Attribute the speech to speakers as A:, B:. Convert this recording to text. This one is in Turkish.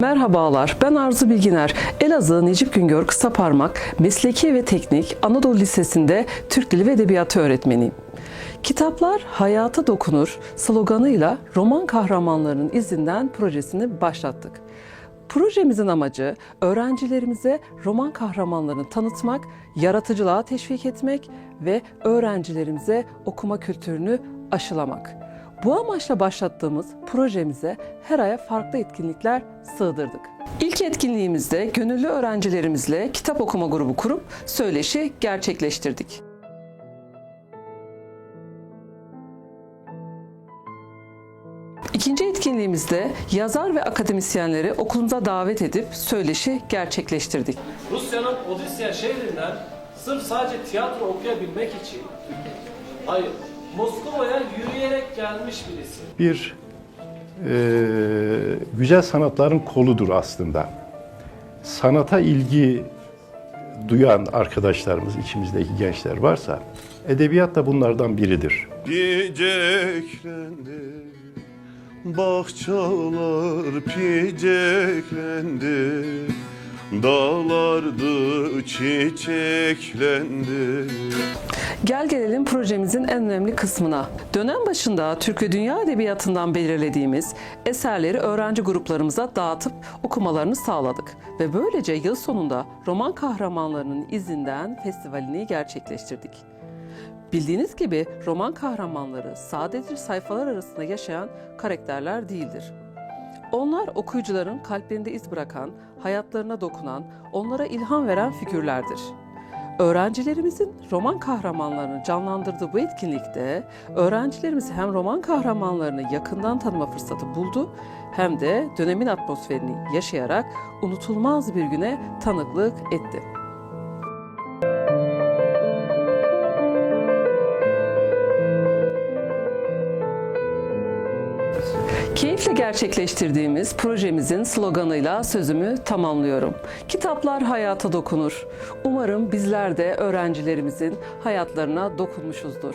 A: Merhabalar, ben Arzu Bilginer. Elazığ Necip Güngör Kısaparmak Mesleki ve Teknik Anadolu Lisesi'nde Türk Dili ve Edebiyatı öğretmeniyim. Kitaplar hayata dokunur sloganıyla roman kahramanlarının izinden projesini başlattık. Projemizin amacı öğrencilerimize roman kahramanlarını tanıtmak, yaratıcılığa teşvik etmek ve öğrencilerimize okuma kültürünü aşılamak. Bu amaçla başlattığımız projemize her aya farklı etkinlikler sığdırdık. İlk etkinliğimizde gönüllü öğrencilerimizle kitap okuma grubu kurup söyleşi gerçekleştirdik. İkinci etkinliğimizde yazar ve akademisyenleri okulumuza davet edip söyleşi gerçekleştirdik.
B: Rusya'nın Odisya şehrinden sırf sadece tiyatro okuyabilmek için hayır Moskova'ya yürüyerek gelmiş birisi.
C: bir e, güzel sanatların koludur aslında. Sanata ilgi duyan arkadaşlarımız, içimizdeki gençler varsa, edebiyat da bunlardan biridir.
D: Piceklendi Bahçalar piceklendi Dağlardı çiçeklendi
A: Gel gelelim projemizin en önemli kısmına. Dönem başında Türk ve Dünya Edebiyatı'ndan belirlediğimiz eserleri öğrenci gruplarımıza dağıtıp okumalarını sağladık. Ve böylece yıl sonunda roman kahramanlarının izinden festivalini gerçekleştirdik. Bildiğiniz gibi roman kahramanları sadece sayfalar arasında yaşayan karakterler değildir. Onlar okuyucuların kalplerinde iz bırakan, hayatlarına dokunan, onlara ilham veren figürlerdir. Öğrencilerimizin roman kahramanlarını canlandırdığı bu etkinlikte öğrencilerimiz hem roman kahramanlarını yakından tanıma fırsatı buldu hem de dönemin atmosferini yaşayarak unutulmaz bir güne tanıklık etti. Keyifle gerçekleştirdiğimiz projemizin sloganıyla sözümü tamamlıyorum. Kitaplar hayata dokunur. Umarım bizler de öğrencilerimizin hayatlarına dokunmuşuzdur.